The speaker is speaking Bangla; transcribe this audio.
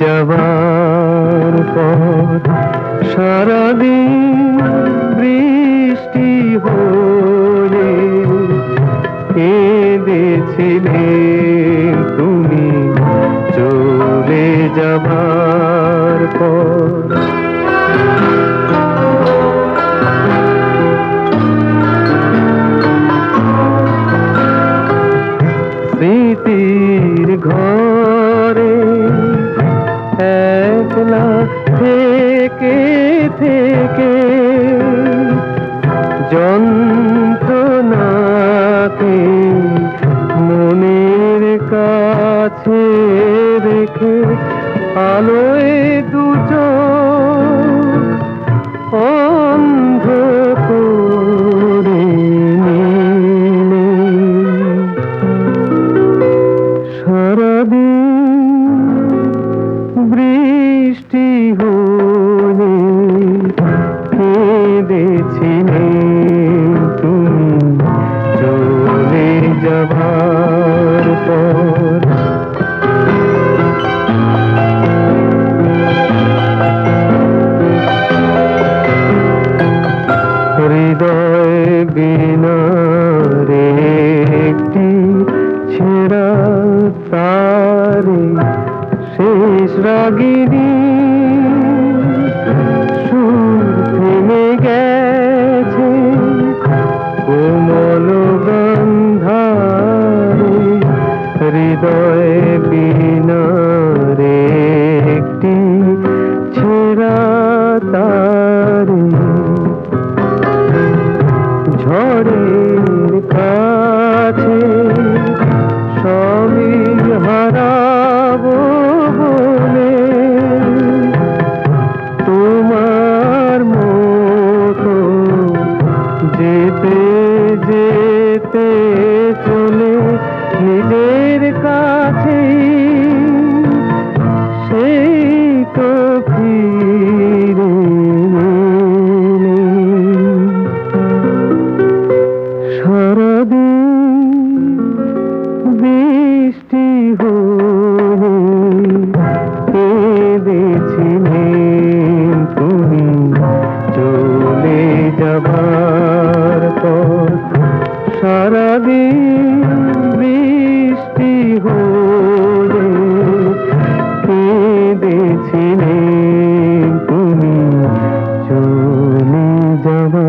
যাবার পর সারাদিন বৃষ্টি হলে কেঁদেছিলে তুমি। চলে যাবার পর স্মৃতির ঘরে একলা থেকে থেকে। যন্ত্রণাকে মনের কাছে রেখে আলোয় দুচোখ যাবার পর হৃদয় বিনারে একটি ছেঁড়া তারে শেষ রাগিনী কাটে ছেঁড়া তারে। ঝড়ের কাছে স্বামী হারাব বলে তোমার মতো যেতে যেতে চলে নিজের কাছেই সারাদিন বৃষ্টি হলে কেঁদেছিলে তুমি চলে যাওয়া।